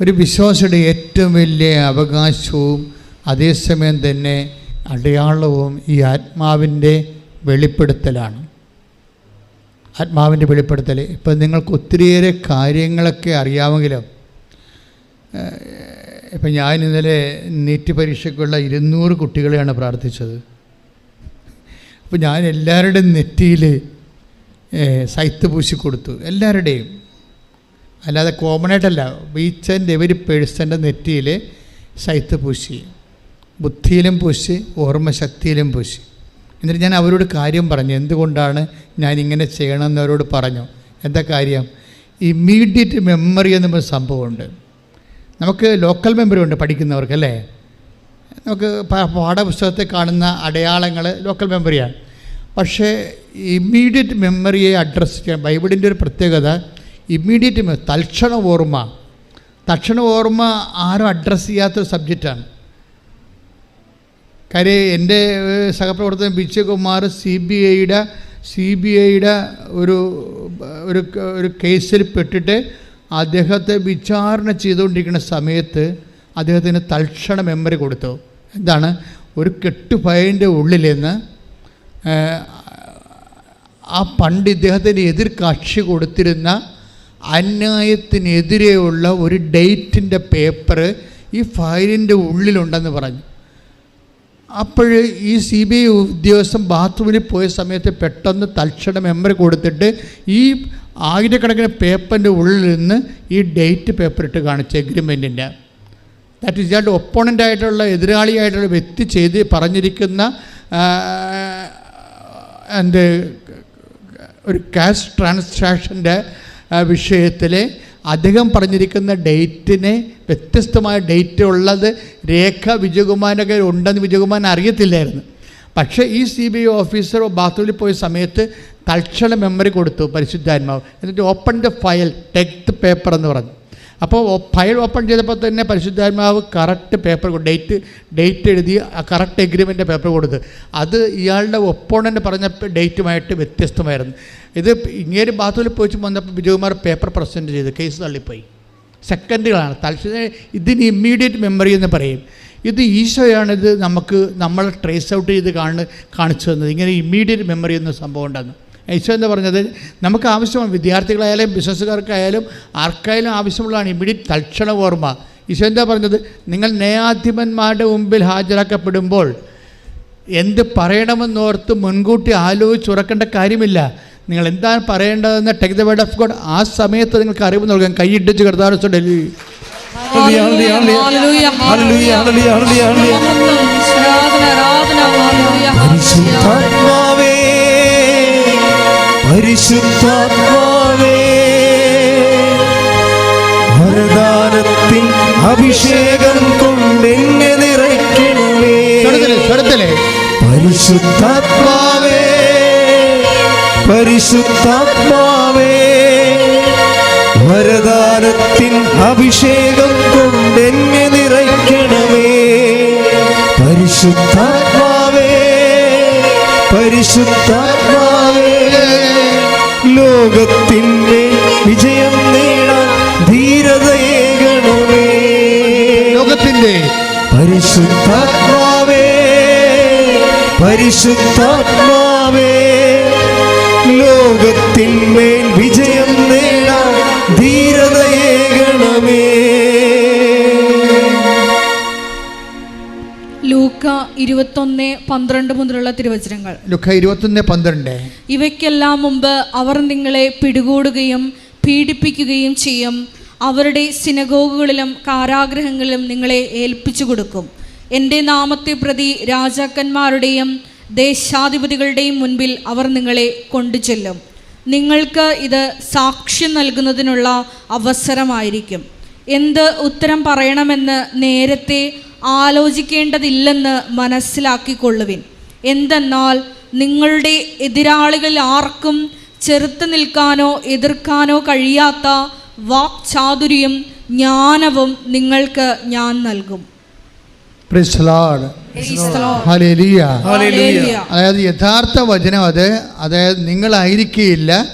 ഒരു വിശ്വാസിയുടെ ഏറ്റവും വലിയ അവകാശവും അതേസമയം തന്നെ അടയാളവും ഈ ആത്മാവിന്റെ വെളിപ്പെടുത്തലാണ്. ആത്മാവിന്റെ വെളിപ്പെടുത്തൽ ഇപ്പം നിങ്ങൾക്ക് ഒത്തിരിയേറെ കാര്യങ്ങളൊക്കെ അറിയാമെങ്കിലും ഇപ്പം ഞാൻ ഇന്നലെ നീറ്റ് പരീക്ഷയ്ക്കുള്ള ഇരുന്നൂറ് കുട്ടികളെയാണ് പ്രാർത്ഥിച്ചത്. അപ്പോൾ ഞാൻ എല്ലാവരുടെയും നെറ്റിയിൽ സൈത്ത് പൂശി കൊടുത്തു എല്ലാവരുടെയും. അല്ലാതെ കോമൺ ആയിട്ടല്ല. ഈച്ച് ആൻഡ് എവരി പേഴ്സന്റെ നെറ്റിയിൽ ശൈത്ത് പൂശി. ബുദ്ധിയിലും പൂശി ഓർമ്മശക്തിയിലും പൂശി. എന്നിട്ട് ഞാൻ അവരോട് കാര്യം പറഞ്ഞു. എന്തുകൊണ്ടാണ് ഞാൻ ഇങ്ങനെ ചെയ്യണമെന്ന് അവരോട് പറഞ്ഞു. എന്താ കാര്യം? ഇമ്മീഡിയറ്റ് മെമ്മറി എന്നൊരു സംഭവമുണ്ട്. നമുക്ക് ലോക്കൽ മെമ്മറി ഉണ്ട് പഠിക്കുന്നവർക്ക് അല്ലേ? നമുക്ക് പാഠപുസ്തകത്തിൽ കാണുന്ന അടയാളങ്ങൾ ലോക്കൽ മെമ്മറിയാണ് പക്ഷേ ഇമ്മീഡിയറ്റ് മെമ്മറിയെ അഡ്രസ്സ് ചെയ്യാൻ ബൈബിളിന്റെ ഒരു പ്രത്യേകത ഇമ്മീഡിയറ്റ് തൽക്ഷണ ഓർമ്മ. തൽക്ഷണ ഓർമ്മ ആരും അഡ്രസ്സ് ചെയ്യാത്തൊരു സബ്ജക്റ്റാണ് കാര്യം എന്റെ സഹപ്രവർത്തകൻ വിജയകുമാർ സി ബി ഐയുടെ സി ബി ഐയുടെ ഒരു ഒരു ഒരു കേസിൽ പെട്ടിട്ട് അദ്ദേഹത്തെ വിചാരണ ചെയ്തുകൊണ്ടിരിക്കുന്ന സമയത്ത് അദ്ദേഹത്തിന് തൽക്ഷണ മെമ്മറി കൊടുത്തു. എന്താണ്? ഒരു കെട്ടുപയന്റെ ഉള്ളിൽ നിന്ന് ആ പണ്ട് ഇദ്ദേഹത്തിന് എതിർ കക്ഷി കൊടുത്തിരുന്ന അന്യായത്തിനെതിരെയുള്ള ഒരു ഡേറ്റിന്റെ പേപ്പർ ഈ ഫയലിന്റെ ഉള്ളിലുണ്ടെന്ന് പറഞ്ഞു. അപ്പോൾ ഈ സി ബി ഐ ഉദ്യോഗസ്ഥൻ ബാത്റൂമിൽ പോയ സമയത്ത് പെട്ടെന്ന് തൽക്ഷണം മെമ്മറി കൊടുത്തിട്ട് ഈ ആയിരക്കണക്കിന് പേപ്പറിന്റെ ഉള്ളിൽ നിന്ന് ഈ ഡേറ്റ് പേപ്പർ ഇട്ട് കാണിച്ച എഗ്രിമെന്റിന്റെ. ദാറ്റ് ഇസ് ഇയാളുടെ ഒപ്പോണന്റ് ആയിട്ടുള്ള എതിരാളിയായിട്ടുള്ള വ്യക്തി ചെയ്ത് പറഞ്ഞിരിക്കുന്ന എന്റെ ഒരു ക്യാഷ് ട്രാൻസാക്ഷന്റെ വിഷയത്തിൽ അദ്ദേഹം പറഞ്ഞിരിക്കുന്ന ഡേറ്റിനെ വ്യത്യസ്തമായ ഡേറ്റ് ഉള്ളത് രേഖ വിജയകുമാരൊക്കെ ഉണ്ടെന്ന് വിജയകുമാരൻ അറിയത്തില്ലായിരുന്നു. പക്ഷേ ഈ സി ബി ഐ ഓഫീസർ ബാത്റൂമിൽ പോയ സമയത്ത് തൽക്ഷണ മെമ്മറി കൊടുത്തു പരിശുദ്ധാത്മാവ്. എന്നിട്ട് open the file take the paper എന്ന് പറഞ്ഞു. അപ്പോൾ ഫയൽ ഓപ്പൺ ചെയ്തപ്പോൾ തന്നെ പരിശുദ്ധാത്മാവ് കറക്റ്റ് പേപ്പർ ഡേറ്റ് ഡേറ്റ് എഴുതി കറക്റ്റ് എഗ്രിമെന്റ് പേപ്പർ കൊടുത്ത്. അത് ഇയാളുടെ ഒപ്പോണന്റ് പറഞ്ഞ ഡേറ്റുമായിട്ട് വ്യത്യസ്തമായിരുന്നു. ഇത് ഇങ്ങേര് ബാത്റൂമിൽ പോയി വന്നപ്പോൾ വിജയകുമാർ പേപ്പർ പ്രസന്റ് ചെയ്തു കേസ് തള്ളിപ്പോയി. സെക്കൻഡുകളാണ്. തൽക്ഷണം ഇതിന് ഇമ്മീഡിയറ്റ് മെമ്മറി എന്ന് പറയും. ഇത് ഈശോയാണ് ഇത് നമുക്ക് നമ്മൾ ട്രേസ് ഔട്ട് ചെയ്ത് കാണുന്ന കാണിച്ചു തന്നത്. ഇങ്ങനെ ഇമ്മീഡിയറ്റ് മെമ്മറി എന്ന സംഭവം ഉണ്ടെന്ന് ഈശോ എന്ന് പറഞ്ഞത് നമുക്ക് ആവശ്യമാണ് വിദ്യാർത്ഥികളായാലും ബിസിനസ്സുകാർക്കായാലും ആർക്കായാലും ആവശ്യമുള്ളതാണ് ഇമ്മീഡിയറ്റ് തൽക്ഷണ ഓർമ്മ ഈശോ എന്താ പറഞ്ഞത് നിങ്ങൾ ന്യായാധിപന്മാരുടെ മുമ്പിൽ ഹാജരാക്കപ്പെടുമ്പോൾ എന്ത് പറയണമെന്നോർത്ത് മുൻകൂട്ടി ആലോചിച്ചുറക്കേണ്ട കാര്യമില്ല നിങ്ങൾ എന്താണ് പറയേണ്ടതെന്ന് take the word of God ആ സമയത്ത് നിങ്ങൾക്ക് അറിവ് നൽകാൻ കൈയിട്ടിച്ച് ഹല്ലേലൂയ, ഹല്ലേലൂയ, ഹല്ലേലൂയ, ഹല്ലേലൂയ, ഹല്ലേലൂയ, ഹല്ലേലൂയ. ആരാധന ആരാധന ഹല്ലേലൂയ, പരിശുദ്ധാത്മാവേ വരദാനത്തിൽ അഭിഷേകം കൊണ്ടെന്നെ നിറയ്ക്കണമേ. പരിശുദ്ധാത്മാവേ പരിശുദ്ധാത്മാവേ വരദാനത്തിൻ അഭിഷേകം കൊണ്ടെന്നെ നിറയ്ക്കണമേ. പരിശുദ്ധാത്മാവേ പരിശുദ്ധാത്മാവേ ലോകത്തിന്റെ വിജയം നേടാൻ ധീരതയേകണമേ. ലോകത്തിന്റെ പരിശുദ്ധാത്മാവേ പരിശുദ്ധാത്മാവേ ലോകത്തിന്മേൽ വിജയം നേടാൻ ധീരതയേകണമേ ഇരുപത്തൊന്ന് പന്ത്രണ്ട് മുതലുള്ള തിരുവചനങ്ങൾ. ഇരുപത്തൊന്ന് പന്ത്രണ്ട്. ഇവയ്ക്കെല്ലാം മുമ്പ് അവർ നിങ്ങളെ പിടികൂടുകയും പീഡിപ്പിക്കുകയും ചെയ്യും. അവരുടെ സിനഗോഗുകളിലും കാരാഗ്രഹങ്ങളിലും നിങ്ങളെ ഏൽപ്പിച്ചു കൊടുക്കും. എന്റെ നാമത്തെ പ്രതി രാജാക്കന്മാരുടെയും ദേശാധിപതികളുടെയും മുൻപിൽ അവർ നിങ്ങളെ കൊണ്ടുചെല്ലും. നിങ്ങൾക്ക് ഇത് സാക്ഷ്യം നൽകുന്നതിനുള്ള അവസരമായിരിക്കും. എന്ത് ഉത്തരം പറയണമെന്ന് നേരത്തെ ആലോചിക്കേണ്ടതില്ലെന്ന് മനസ്സിലാക്കിക്കൊള്ളുവിൻ. എന്തെന്നാൽ നിങ്ങളുടെ എതിരാളികളിൽ ആർക്കും ചെറുത്തു നിൽക്കാനോ എതിർക്കാനോ കഴിയാത്ത വാക്ചാതുര്യം ജ്ഞാനവും നിങ്ങൾക്ക് ഞാൻ നൽകും. അതായത് യഥാർത്ഥ വചനം അത് അതായത് നിങ്ങളായിരിക്കില്ല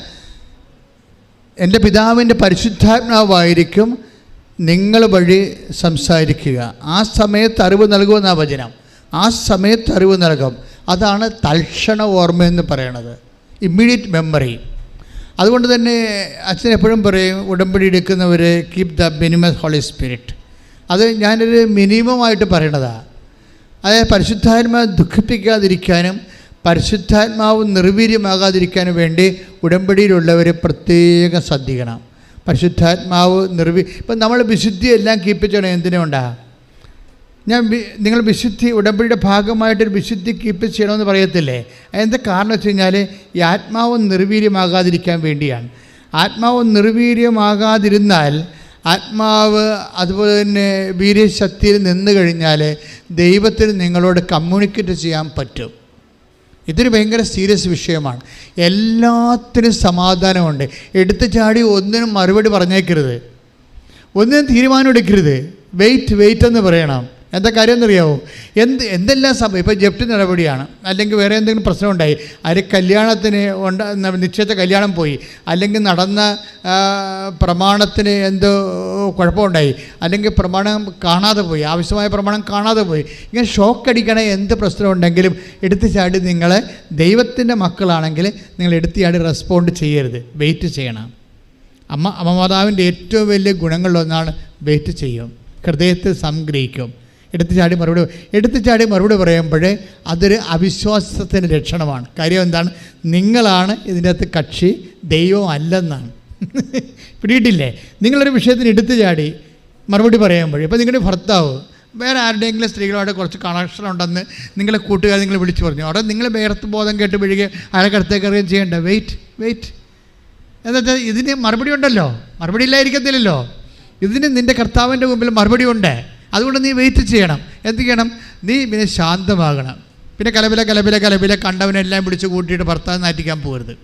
എന്റെ പിതാവിന്റെ പരിശുദ്ധാത്മാവായിരിക്കും നിങ്ങൾ വഴി സംസാരിക്കുക. ആ സമയത്ത് അറിവ് നൽകുമെന്ന വചനം. ആ സമയത്ത് അറിവ് നൽകും. അതാണ് തൽക്ഷണ ഓർമ്മയെന്ന് പറയണത്. ഇമ്മീഡിയറ്റ് മെമ്മറി അതുകൊണ്ട് തന്നെ അച്ഛൻ എപ്പോഴും പറയും ഉടമ്പടി എടുക്കുന്നവർ keep the minimum Holy Spirit അത് ഞാനൊരു മിനിമമായിട്ട് പറയണതാണ് അതായത് പരിശുദ്ധാത്മാവ് ദുഃഖിപ്പിക്കാതിരിക്കാനും പരിശുദ്ധാത്മാവ് നിർവീര്യമാകാതിരിക്കാനും വേണ്ടി ഉടമ്പടിയിലുള്ളവരെ പ്രത്യേകം ശ്രദ്ധിക്കണം. പരിശുദ്ധാത്മാവ് നിർവി ഇപ്പം നമ്മൾ വിശുദ്ധി എല്ലാം ചെയ്യണം എന്തിനുണ്ടാ ഞാൻ നിങ്ങൾ വിശുദ്ധി ഉടമ്പടിയുടെ ഭാഗമായിട്ടൊരു വിശുദ്ധി കീപ്പ് ചെയ്യണമെന്ന് പറയത്തില്ലേ? അതിന്റെ കാരണം വെച്ച് കഴിഞ്ഞാൽ ഈ ആത്മാവ് നിർവീര്യമാകാതിരിക്കാൻ വേണ്ടിയാണ്. ആത്മാവ് നിർവീര്യമാകാതിരുന്നാൽ ആത്മാവ് അതുപോലെ തന്നെ വീര്യശക്തിയിൽ നിന്ന് കഴിഞ്ഞാൽ ദൈവത്തിന് നിങ്ങളോട് കമ്മ്യൂണിക്കേറ്റ് ചെയ്യാൻ പറ്റും. ഇതൊരു ഭയങ്കര സീരിയസ് വിഷയമാണ്. എല്ലാത്തിനും സമാധാനമുണ്ട്. എടുത്തു ചാടി ഒന്നിനും മറുപടി പറഞ്ഞേക്കരുത്. ഒന്നിനും തീരുമാനം എടുക്കരുത്. വെയിറ്റ് വെയിറ്റ് എന്ന് പറയണം. എന്താ കാര്യം എന്നറിയാവോ? എന്ത് എന്തെല്ലാം സംഭവം? ഇപ്പോൾ ജപ്തി നടപടിയാണ്. അല്ലെങ്കിൽ വേറെ എന്തെങ്കിലും പ്രശ്നം ഉണ്ടായി ആര് കല്യാണത്തിന് ഉണ്ട നിശ്ചയിച്ച കല്യാണം പോയി. അല്ലെങ്കിൽ നടന്ന പ്രമാണത്തിന് എന്തോ കുഴപ്പമുണ്ടായി. അല്ലെങ്കിൽ പ്രമാണം കാണാതെ പോയി. ആവശ്യമായ പ്രമാണം കാണാതെ പോയി. ഇങ്ങനെ ഷോക്ക് അടിക്കണ എന്ത് പ്രശ്നം ഉണ്ടെങ്കിലും എടുത്തു ചാടി നിങ്ങൾ ദൈവത്തിന്റെ മക്കളാണെങ്കിൽ നിങ്ങൾ എടുത്തു ചാടി റെസ്പോണ്ട് ചെയ്യരുത്. വെയിറ്റ് ചെയ്യണം. അമ്മ അമ്മമാതാവിന്റെ ഏറ്റവും വലിയ ഗുണങ്ങളിലൊന്നാണ് വെയിറ്റ് ചെയ്യും. ഹൃദയത്തിൽ സംഗ്രഹിക്കും. എടുത്തു ചാടി മറുപടി എടുത്തു ചാടി മറുപടി പറയുമ്പോഴേ അതൊരു അവിശ്വാസത്തിന്റെ ലക്ഷണമാണ്. കാര്യം എന്താണ്? നിങ്ങളാണ് ഇതിന്റെ അകത്ത് കക്ഷി ദൈവം അല്ലെന്നാണ്. പിടിയിട്ടില്ലേ? നിങ്ങളൊരു വിഷയത്തിന് എടുത്തു ചാടി മറുപടി പറയുമ്പോഴേ ഇപ്പോൾ നിങ്ങളുടെ ഭർത്താവ് വേറെ ആരുടെയെങ്കിലും സ്ത്രീകളുമായിട്ട് കുറച്ച് കണക്ഷൻ ഉണ്ടെന്ന് നിങ്ങളെ കൂട്ടുകാർ നിങ്ങൾ വിളിച്ചു പറഞ്ഞു. അവിടെ നിങ്ങൾ വേർത്ത് ബോധം കേട്ട് വിഴുകി അയാൾക്കടുത്തേക്ക് അറിയുകയും ചെയ്യേണ്ട. വെയിറ്റ് വെയിറ്റ് എന്നുവെച്ചാൽ ഇതിന് മറുപടി ഉണ്ടല്ലോ. മറുപടി ഇല്ലായിരിക്കത്തില്ലല്ലോ ഇതിന് നിന്റെ കർത്താവിന്റെ മുമ്പിൽ മറുപടി ഉണ്ട്. അതുകൊണ്ട് നീ വെയിറ്റ് ചെയ്യണം. എന്ത് ചെയ്യണം? നീ പിന്നെ ശാന്തമാകണം. പിന്നെ കലപില കലപില കലപില കണ്ടവനെല്ലാം പിടിച്ച് കൂട്ടിയിട്ട് ഭർത്താവ് നാറ്റിക്കാൻ പോകരുത്.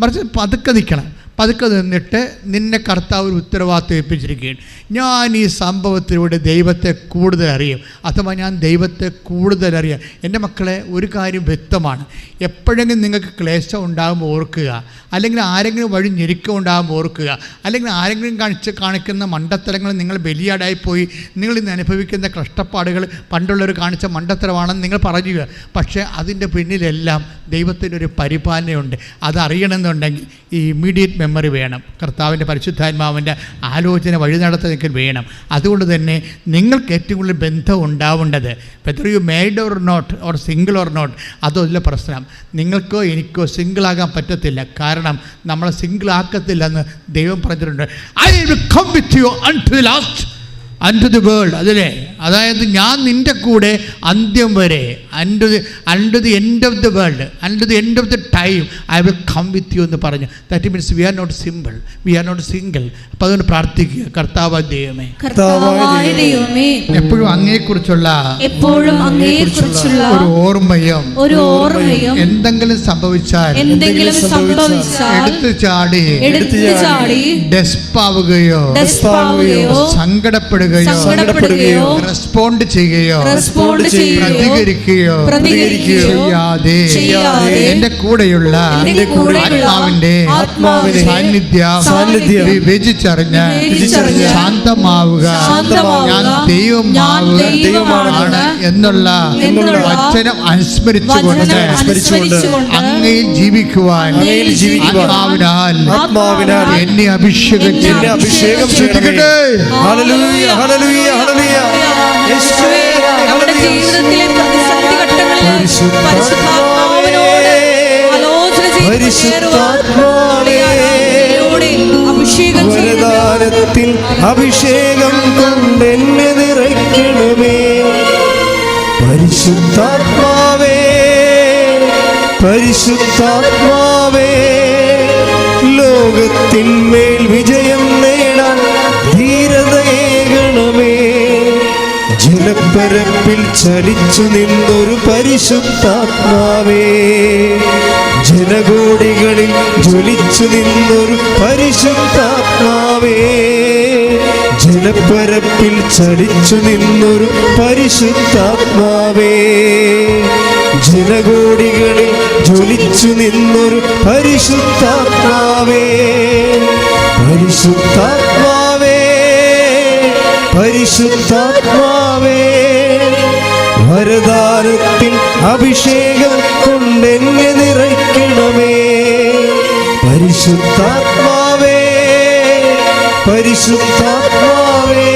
മറിച്ച് പതുക്കെ നിൽക്കണം. പതുക്കെ നിന്നിട്ട് നിന്നെ കർത്താവ് ഒരു ഉത്തരവാദിത്വം ഏൽപ്പിച്ചിരിക്കുകയാണ്. ഞാൻ ഈ സംഭവത്തിലൂടെ ദൈവത്തെ കൂടുതൽ അറിയും. അഥവാ ഞാൻ ദൈവത്തെ കൂടുതൽ അറിയാം. എന്റെ മക്കളെ ഒരു കാര്യം വ്യക്തമാണ്. എപ്പോഴെങ്കിലും നിങ്ങൾക്ക് ക്ലേശം ഉണ്ടാകുമ്പോൾ ഓർക്കുക. അല്ലെങ്കിൽ ആരെങ്കിലും വഴി ഞെരുക്കം ഉണ്ടാകുമ്പോൾ ഓർക്കുക. അല്ലെങ്കിൽ ആരെങ്കിലും കാണിച്ച് കാണിക്കുന്ന മണ്ടത്തരങ്ങൾ നിങ്ങൾ ബലിയാടായി പോയി. നിങ്ങൾ ഇന്ന് അനുഭവിക്കുന്ന കഷ്ടപ്പാടുകൾ പണ്ടുള്ളവർ കാണിച്ച മണ്ടത്തരമാണെന്ന് നിങ്ങൾ പറയുക പക്ഷേ അതിന്റെ പിന്നിലെല്ലാം ദൈവത്തിന്റെ ഒരു പരിപാലനയുണ്ട്. അതറിയണമെന്നുണ്ടെങ്കിൽ ഈ ഇമ്മീഡിയറ്റ് മെമ്മറി വേണം. കർത്താവിന്റെ പരിശുദ്ധാത്മാവിന്റെ ആലോചന വഴി നടത്തുന്നതിൽ വേണം. അതുകൊണ്ട് തന്നെ നിങ്ങൾക്ക് ഏറ്റവും കൂടുതൽ ബന്ധം ഉണ്ടാവേണ്ടത് whether you made or not or single or not അതല്ല പ്രശ്നം. നിങ്ങൾക്കോ എനിക്കോ സിംഗിളാകാൻ പറ്റത്തില്ല. കാരണം നമ്മളെ സിംഗിൾ ആക്കത്തില്ലെന്ന് ദൈവം പറഞ്ഞിട്ടുണ്ട്. I will come with you unto last to the world അതിലെ അതായത് ഞാൻ നിന്റെ കൂടെ അന്ത്യം വരെ. To the to the end of the world to the end of the time I will come with you എന്ന് പറഞ്ഞു. That means we are not simple we are not single അപ്പം അതുകൊണ്ട് പ്രാർത്ഥിക്കുക. കർത്താവ് ദൈവമേ. എപ്പോഴും അങ്ങയെക്കുറിച്ചുള്ള എപ്പോഴും അങ്ങയെക്കുറിച്ചുള്ള ഒരു ഓർമ്മയും ഒരു ഓർമ്മയും എന്തെങ്കിലും സംഭവിച്ചാൽ എന്തെങ്കിലും സംഭവിച്ചാൽ എടുത്തു ചാടി എടുത്തു ചാടി ഡെസ്പാവുകയോ ഡെസ്പാവുകയോ സങ്കടപ്പെടുകയോ സങ്കടപ്പെടുകയോ റെസ്പോണ്ട് ചെയ്യുകയോ റെസ്പോണ്ട് പ്രതികരിക്കുകയോ പ്രതികരിക്കുകയോ ചെയ്യാതെ ചെയ്യാതെ എന്റെ കൂടെയുള്ള ആത്മാവിന്റെ ആത്മാവിന്റെ സാന്നിധ്യം സാന്നിധ്യം വിവേചിച്ചറിഞ്ഞ് ശാന്തമാവുക. ഞാൻ ദൈവമാവുക ദൈവമാണ് എന്നുള്ള വചനം അനുസ്മരിച്ചുകൊണ്ട് അനുസ്മരിച്ചുകൊണ്ട് അങ്ങയിൽ ജീവിക്കുവാൻ ആത്മാവിനാൽ എന്നെ അഭിഷേകം. അഭിഷേകം ശ്രദ്ധിക്കട്ടെ. നമ്മുടെ ഹല്ലേലൂയ. ജീവിതത്തിലെ പ്രതിസന്ധി ഘട്ടങ്ങളിൽ പരിശുദ്ധാത്മാവിനോട് ആലോചന ചെയ്ത് പരിശുദ്ധാത്മാവേ, ഇതിലൂടെ അഭിഷേകം കൊണ്ടെന്നെ നിറയ്ക്കണമേ. പരിശുദ്ധാത്മാവേ. പരിശുദ്ധാത്മാവേ. ലോകത്തിന്മേൽ ജലപ്പരപ്പിൽ ചലിച്ചു നിന്നൊരു പരിശുദ്ധാത്മാവേ. ജനകോടികളിൽ ജ്വലിച്ചു നിന്നൊരു പരിശുദ്ധാത്മാവേ. ജനപ്പരപ്പിൽ ചലിച്ചു നിന്നൊരു പരിശുദ്ധാത്മാവേ. ജനകോടികളിൽ ജ്വലിച്ചു നിന്നൊരു പരിശുദ്ധാത്മാവേ. പരിശുദ്ധാത്മാവേ പരിശുദ്ധാത്മാവേ വരദാനത്തിൻ അഭിഷേകം കൊണ്ടെന്നെ നിറയ്ക്കണമേ. പരിശുദ്ധാത്മാവേ പരിശുദ്ധാത്മാവേ.